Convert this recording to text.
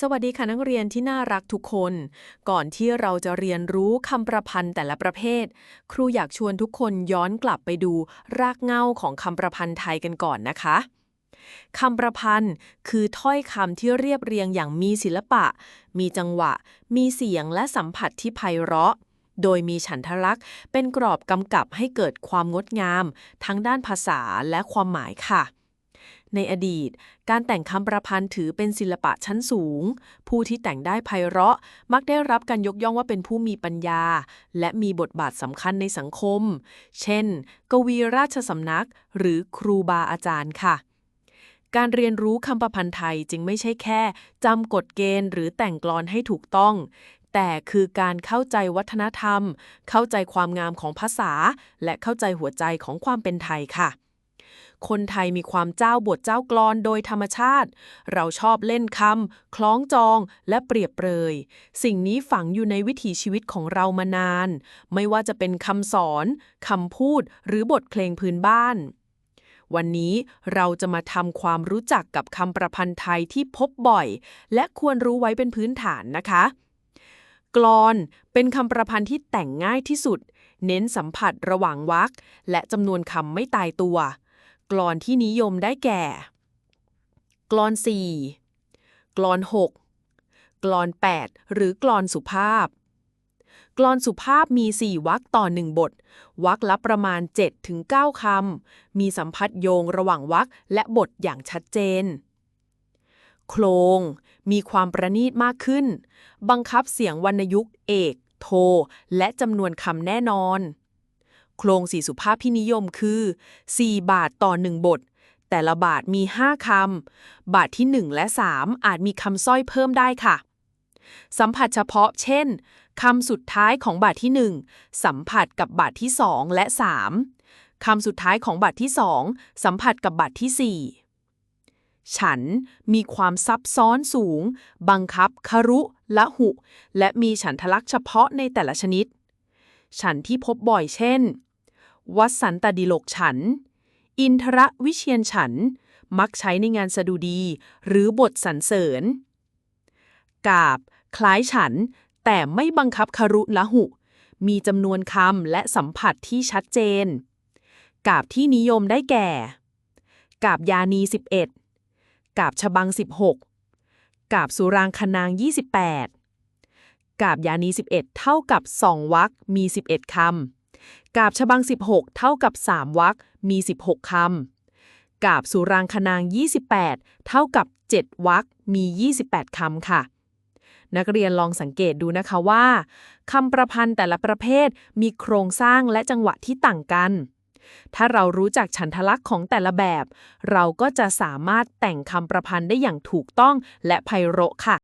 สวัสดีค่ะนักเรียนที่น่ารักทุกคน ก่อนที่เราจะเรียนรู้คำประพันธ์แต่ละประเภท ครูอยากชวนทุกคนย้อนกลับไปดูรากเหง้าของคำประพันธ์ไทยกันก่อนนะคะคำประพันธ์คือถ้อยคำที่เรียบเรียงอย่างมีศิลปะ มีจังหวะ มีเสียงและสัมผัสที่ไพเราะ โดยมีฉันทลักษณ์เป็นกรอบกำกับให้เกิดความงดงาม ทั้งด้านภาษาและความหมายค่ะ ในอดีต การแต่งคำประพันธ์ถือเป็นศิลปะชั้นสูง ผู้ที่แต่งได้ไพเราะ มักได้รับการยกย่องว่าเป็นผู้มีปัญญา และมีบทบาทสำคัญในสังคม เช่น กวีราชสำนัก หรือครูบาอาจารย์ค่ะการเรียนรู้คำประพันธ์ไทยจึงไม่ใช่แค่จำกฎเกณฑ์หรือแต่งกลอนให้ถูกต้อง แต่คือการเข้าใจวัฒนธรรม เข้าใจความงามของภาษา และเข้าใจหัวใจของความเป็นไทยค่ะ คนไทยมีความเจ้าบทเจ้ากลอนโดยธรรมชาติ เราชอบเล่นคำคล้องจองและเปรียบเปรย สิ่งนี้ฝังอยู่ในวิถีชีวิตของเรามานาน ไม่ว่าจะเป็นคำสอนคำพูดหรือบทเพลงพื้นบ้านวันนี้เราจะมาทำความรู้จักกับคำประพันธ์ไทยที่พบบ่อย และควรรู้ไว้เป็นพื้นฐานนะคะ กลอนเป็นคำประพันธ์ที่แต่งง่ายที่สุด เน้นสัมผัสระหว่างวรรคและจำนวนคำไม่ตายตัว กลอนที่นิยมได้แก่ กลอน 4 กลอน 6 กลอน 8 หรือกลอนสุภาพ กลอนสุภาพมี 4วรรคต่อ 1 บท วรรคละประมาณ 7-9 คำ มีสัมพัทธโยงระหว่างวรรคและบทอย่างชัดเจน โครงมีความประณีตมากขึ้น บังคับเสียงวรรณยุกต์เอก โท และจำนวนคำแน่นอน โครงสีสุภาพที่นิยมคือ 4 บาทต่อ 1 บท แต่ละบาทมี 5 คำ บาทที่ 1 และ 3 อาจมีคำสร้อยเพิ่มได้ค่ะ สัมผัสเฉพาะ เช่นคำสุดท้ายของบาทที่ 1 สัมผัสกับบาทที่ 2 และ 3คำสุดท้ายของบาทที่ 2 สัมผัสกับบาทที่ 4 ฉันมีความซับซ้อนสูง บังคับคารุละหุ และมีฉันทลักษณ์เฉพาะในแต่ละชนิด ฉันที่พบบ่อยเช่น วัดสันตดิโลกฉัน อินทรวิเชียนฉัน มักใช้ในงานสดุดี หรือบทสรรเสริญ กาบ คล้ายฉัน แต่ไม่บังคับคารุละหุ มีจำนวนคำและสัมผัสที่ชัดเจน กาบที่นิยมได้แก่ กาบยานี 11 กาบฉบัง 16 กาบสุรางคนาง 28กาบยานี 11 เท่ากับ 2วรรคมี 11 คำ กาบฉบัง 16 เท่ากับ 3วรรคมี 16 คำ กาบสุรางคนาง 28 เท่ากับ 7วรรคมี 28 คำค่ะ นักเรียนลองสังเกตดูนะคะว่าคำประพันธ์แต่ละประเภทมีโครงสร้างและจังหวะที่ต่างกัน ถ้าเรารู้จักฉันทลักษณ์ของแต่ละแบบ เราก็จะสามารถแต่งคำประพันธ์ได้อย่างถูกต้องและไพเราะค่ะ